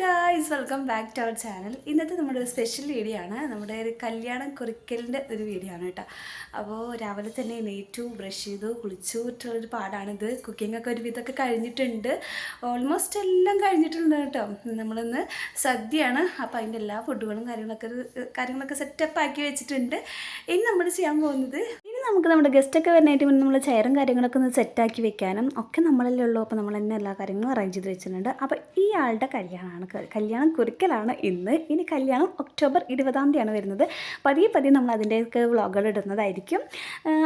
Guys welcome back to our channel ഇന്നത്തെ നമ്മുടെ ഒരു സ്പെഷ്യൽ വീഡിയോ ആണ്. നമ്മുടെ ഒരു കല്യാണം കുറിക്കലിന്റെ ഒരു വീഡിയോ ആണ് കേട്ടോ. അപ്പോൾ രാവിലെ തന്നെ നെയ്റ്റു ബ്രഷ് ചെയ്തു കുളിച്ചു ഇട്ടുള്ളൊരു പാടാണിത് കുക്കിംഗ് ഒക്കെ ഒരു വിധമൊക്കെ കഴിഞ്ഞിട്ടുണ്ട്. ഓൾമോസ്റ്റ് എല്ലാം കഴിഞ്ഞിട്ടുണ്ട് കേട്ടോ. നമ്മളിന്ന് സദ്യയാണ്. അപ്പോൾ അതിന്റെ എല്ലാ ഫുഡുകളും കാര്യങ്ങളൊക്കെ കാര്യങ്ങളൊക്കെ സെറ്റപ്പ് ആക്കി വെച്ചിട്ടുണ്ട്. ഇനി നമ്മൾ ചെയ്യാൻ പോകുന്നത് നമുക്ക് നമ്മുടെ ഗസ്റ്റൊക്കെ വരുന്നതിന് മുന്നേ നമ്മൾ ചെയറും കാര്യങ്ങളൊക്കെ ഒന്ന് സെറ്റാക്കി വെക്കാനും ഒക്കെ നമ്മളല്ലേ ഉള്ളൂ. അപ്പോൾ നമ്മൾ തന്നെ എല്ലാ കാര്യങ്ങളും അറേഞ്ച് ചെയ്ത് വെച്ചിട്ടുണ്ട്. അപ്പോൾ ഈ ആളുടെ കല്യാണമാണ് കല്യാണം കുറിക്കലാണ് ഇന്ന്. ഇനി കല്യാണം ഒക്ടോബർ ഇരുപതാം തീയതിയാണ് വരുന്നത്. പതിയെ പതിയെ നമ്മൾ അതിന്റെയൊക്കെ വ്ളോഗുകൾ ഇടുന്നതായിരിക്കും.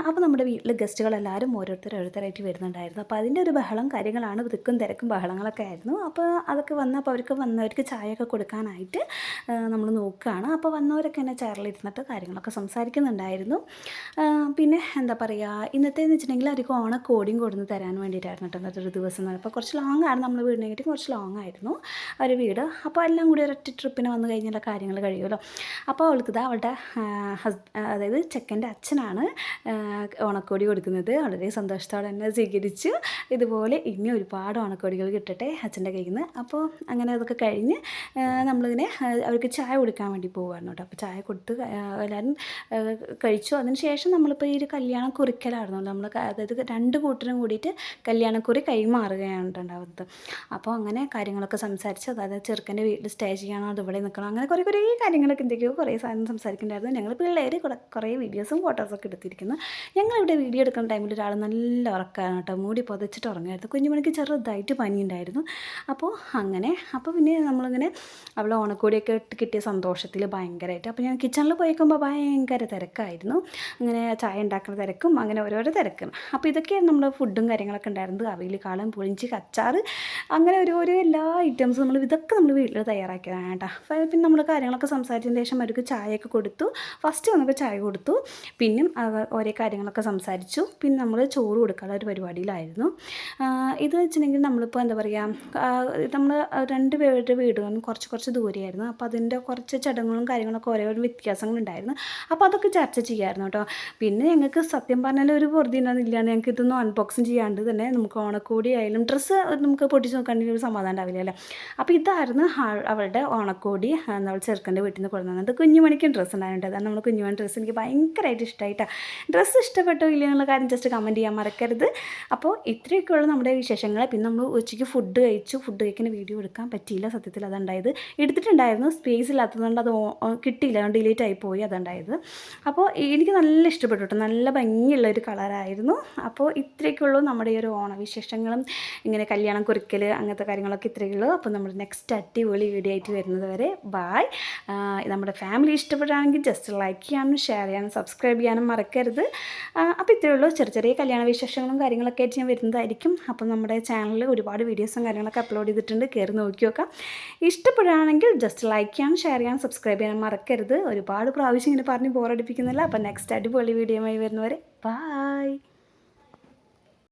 അപ്പോൾ നമ്മുടെ വീട്ടിൽ ഗസ്റ്റുകളെല്ലാവരും ഓരോരുത്തർ ഓരോരുത്തരായിട്ട് വരുന്നുണ്ടായിരുന്നു. അപ്പോൾ അതിന്റെ ഒരു ബഹളം കാര്യങ്ങളാണ്. തിക്കും തിരക്കും ബഹളങ്ങളൊക്കെ ആയിരുന്നു. അപ്പോൾ അതൊക്കെ വന്നപ്പോൾ അവർക്ക് വന്നവർക്ക് ചായയൊക്കെ കൊടുക്കാനായിട്ട് നമ്മൾ നോക്കുകയാണ് അപ്പോൾ വന്നവരൊക്കെ എന്നെ ചെയറിലിരുന്നിട്ട് കാര്യങ്ങളൊക്കെ സംസാരിക്കുന്നുണ്ടായിരുന്നു. ആ, പിന്നെ എന്താ പറയുക ഇന്നത്തെ എന്ന് വെച്ചിട്ടുണ്ടെങ്കിൽ അവർക്ക് ഓണക്കോടിയും കൊടുന്ന് തരാൻ വേണ്ടിയിട്ടായിരുന്നു കേട്ടോ ഇന്നത്തെ ഒരു ദിവസം എന്ന് അപ്പോൾ കുറച്ച് ലോങ് ആണ് നമ്മൾ വീടിനെ കിട്ടി കുറച്ച് ലോങ് ആയിരുന്നു ഒരു വീട്. അപ്പോൾ എല്ലാം കൂടി ഒരൊറ്റ ട്രിപ്പിന് വന്നു കഴിഞ്ഞുള്ള കാര്യങ്ങൾ കഴിയുമല്ലോ. അപ്പോൾ അവൾക്ക് ഇതാ അവളുടെ ഹസ് അതായത് ചെക്കന്റെ അച്ഛനാണ് ഓണക്കോടി കൊടുക്കുന്നത്. വളരെ സന്തോഷത്തോടെ തന്നെ സ്വീകരിച്ച്. ഇതുപോലെ ഇനി ഒരുപാട് ഓണക്കോടികൾ കിട്ടട്ടെ അച്ഛന്റെ കയ്യിൽ നിന്ന്. അപ്പോൾ അങ്ങനെ അതൊക്കെ കഴിഞ്ഞ് നമ്മളിങ്ങനെ അവർക്ക് ചായ കൊടുക്കാൻ വേണ്ടി പോകുമായിരുന്നു കേട്ടോ. അപ്പോൾ ചായ കൊടുത്ത് എല്ലാവരും കഴിച്ചു. അതിന് ശേഷം നമ്മളിപ്പോൾ ഈ ഒരു കല്യാണം കുറിക്കലായിരുന്നു നമ്മൾ അതായത് രണ്ട് കൂട്ടരും കൂടിയിട്ട് കല്യാണക്കുറി കൈമാറുകയാണ് ഉണ്ടാവുന്നത് അപ്പോൾ അങ്ങനെ കാര്യങ്ങളൊക്കെ സംസാരിച്ച് അതായത് ചെറുക്കന്റെ വീട്ടിൽ സ്റ്റേ ചെയ്യണോ അത് ഇവിടെ നിൽക്കണം അങ്ങനെ കുറേ കുറേ കാര്യങ്ങളൊക്കെ എന്തൊക്കെയോ കുറേ സാധനം സംസാരിക്കുന്നുണ്ടായിരുന്നു. ഞങ്ങൾ പിള്ളേർ കുറെ വീഡിയോസും ഫോട്ടോസൊക്കെ എടുത്തിരിക്കുന്നു. ഞങ്ങളിവിടെ വീഡിയോ എടുക്കുന്ന ടൈമിൽ ഒരാൾ നല്ല ഉറക്കാണ് കേട്ടോ. മൂടി പുതച്ചിട്ട് ഉറങ്ങായിരുന്നു കുഞ്ഞുമണിക്ക് ചെറുതായിട്ട് പനി ഉണ്ടായിരുന്നു അപ്പോൾ അങ്ങനെ അപ്പോൾ പിന്നെ നമ്മളിങ്ങനെ അവളെ ഓണക്കോടിയൊക്കെ കിട്ടിയ സന്തോഷത്തിൽ ഭയങ്കരമായിട്ട് അപ്പോൾ ഞാൻ കിച്ചണിൽ പോയിക്കുമ്പോൾ ഭയങ്കര തിരക്കായിരുന്നു. അങ്ങനെ ചായ ഉണ്ടാക്കുന്ന തിരക്കും അങ്ങനെ ഓരോരോ തിരക്കും. അപ്പോൾ ഇതൊക്കെയാണ് നമ്മൾ ഫുഡും കാര്യങ്ങളൊക്കെ ഉണ്ടായിരുന്നത്. അവയിൽ കാളം പൊളിഞ്ചി കച്ചാർ അങ്ങനെ ഓരോരോ ഓരോ എല്ലാ ഐറ്റംസും നമ്മൾ ഇതൊക്കെ നമ്മൾ വീട്ടിൽ തയ്യാറാക്കിയതാണ് കേട്ടോ. അപ്പോൾ പിന്നെ നമ്മൾ കാര്യങ്ങളൊക്കെ സംസാരിച്ചതിന് ശേഷം അവർക്ക് ചായയൊക്കെ കൊടുത്തു. ഫസ്റ്റ് വന്നപ്പോൾ ചായ കൊടുത്തു. പിന്നെ ഓരോ കാര്യങ്ങളൊക്കെ സംസാരിച്ചു. പിന്നെ നമ്മൾ ചോറ് കൊടുക്കാനുള്ള ഒരു പരിപാടിയിലായിരുന്നു. ഇത് വെച്ചിട്ടുണ്ടെങ്കിൽ നമ്മളിപ്പോൾ എന്താ പറയുക നമ്മൾ രണ്ട് പേരുടെ വീടുകളും കുറച്ച് കുറച്ച് ദൂരെയായിരുന്നു. അപ്പോൾ അതിന്റെ കുറച്ച് ചടങ്ങുകളും കാര്യങ്ങളൊക്കെ ഓരോ വ്യത്യാസങ്ങളുണ്ടായിരുന്നു. അപ്പോൾ അതൊക്കെ ചർച്ച ചെയ്യാമായിരുന്നു കേട്ടോ. പിന്നെ ഞങ്ങൾക്ക് സത്യം പറഞ്ഞാൽ ഒരു പൊറുതി ഉണ്ടാകുന്നില്ല ഞങ്ങൾക്ക് ഇതൊന്നും അൺബോക്സിങ് ചെയ്യാണ്ട് തന്നെ നമുക്ക് ഓണക്കോടി ആയാലും ഡ്രസ്സ് നമുക്ക് പൊട്ടിച്ച് നോക്കാണ്ടെങ്കിൽ ഒരു സമാധാനം ഉണ്ടാവില്ല അല്ലേ? അപ്പോൾ ഇതായിരുന്നു അവളുടെ ഓണക്കോടി. നമ്മൾ ചെറുക്കന്റെ വീട്ടിൽ നിന്ന് കൊണ്ടുവന്നത്. കുഞ്ഞുമണിക്കും ഡ്രസ്സ് ഉണ്ടായിട്ടുണ്ട്. അതാണ് നമ്മൾ കുഞ്ഞുമണി ഡ്രസ്സ് എനിക്ക് ഭയങ്കരമായിട്ട് ഇഷ്ടമായിട്ടാണ് ഡ്രസ്സ് ഇഷ്ടപ്പെട്ടോ ഇല്ല എന്നുള്ള കാര്യം ജസ്റ്റ് കമന്റ് ചെയ്യാൻ മറക്കരുത്. അപ്പോൾ ഇത്രയൊക്കെയുള്ള നമ്മുടെ വിശേഷങ്ങൾ. പിന്നെ നമ്മൾ ഉച്ചയ്ക്ക് ഫുഡ് കഴിച്ചു. ഫുഡ് കഴിക്കുന്ന വീഡിയോ എടുക്കാൻ പറ്റിയില്ല. സത്യത്തിൽ അതുണ്ടായത് എടുത്തിട്ടുണ്ടായിരുന്നു. സ്പേസ് ഇല്ലാത്തതുകൊണ്ട് അത് കിട്ടിയില്ല. ഡിലീറ്റ് ആയി പോയി. അതുണ്ടായത് അപ്പോൾ എനിക്ക് നല്ല ഇഷ്ടപ്പെട്ടു നല്ല ഭംഗിയുള്ള ഒരു കളറായിരുന്നു. അപ്പോൾ ഇത്രയൊക്കെയുള്ളൂ നമ്മുടെ ഈ ഒരു ഓണവിശേഷങ്ങളും. ഇങ്ങനെ കല്യാണം കുറിക്കൽ അങ്ങനത്തെ കാര്യങ്ങളൊക്കെ ഇത്രയുള്ളൂ അപ്പോൾ നമ്മൾ നെക്സ്റ്റ് അടിപൊളി വീഡിയോ ആയിട്ട് വരുന്നത് വരെ ബായ് നമ്മുടെ ഫാമിലി ഇഷ്ടപ്പെടുകയാണെങ്കിൽ ജസ്റ്റ് ലൈക്ക് ചെയ്യാനും ഷെയർ ചെയ്യാനും സബ്സ്ക്രൈബ് ചെയ്യാനും മറക്കരുത്. അപ്പോൾ ഇത്രയേ ഉള്ളൂ. ചെറിയ ചെറിയ കല്യാണ വിശേഷങ്ങളും കാര്യങ്ങളൊക്കെ ആയിട്ട് ഞാൻ വരുന്നതായിരിക്കും. അപ്പോൾ നമ്മുടെ ചാനലിൽ ഒരുപാട് വീഡിയോസും കാര്യങ്ങളൊക്കെ അപ്ലോഡ് ചെയ്തിട്ടുണ്ട്. കയറി നോക്കി നോക്കാം. ഇഷ്ടപ്പെടുകയാണെങ്കിൽ ജസ്റ്റ് ലൈക്ക് ചെയ്യാനും ഷെയർ ചെയ്യാനും സബ്സ്ക്രൈബ് ചെയ്യാനും മറക്കരുത്. ഒരുപാട് പ്രാവശ്യം ഇങ്ങനെ പറഞ്ഞ് ബോറടിപ്പിക്കുന്നില്ല അപ്പോൾ നെക്സ്റ്റ് അടിപൊളി വീഡിയോ ആയി വരുന്നവരെ ബായ്